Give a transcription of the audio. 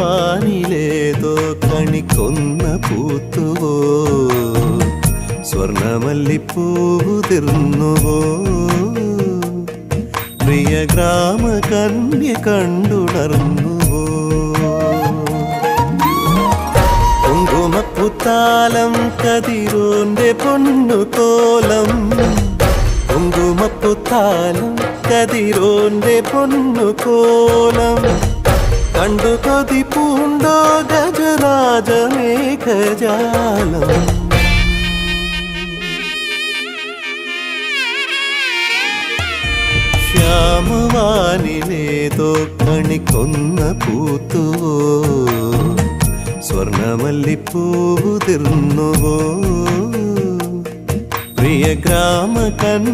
ശ്യാമവാനിലേതോ കണിക്കൊന്ന പൂത്തുവോ? സ്വർണമല്ലിപ്പൂതിർന്നുവോ പ്രിയ ഗ്രാമ കന്യ കണ്ടുണർന്നുവോ? കുങ്കുമപ്പുത്താലം കതിരോന്റെ പൊന്നു കുങ്കുമപ്പുത്താലം കതിരോന്റെ പൊന്നു കോലം കണ്ടു കൊതി പൂണ്ടോ ഗജരാജ മേഘജാലം. ശ്യാമവാനിലേതോ കണിക്കൊന്ന പൂത്തുവോ? സ്വർണമല്ലിപ്പൂതിർന്നുവോ പ്രിയ ഗ്രാമ കന്യ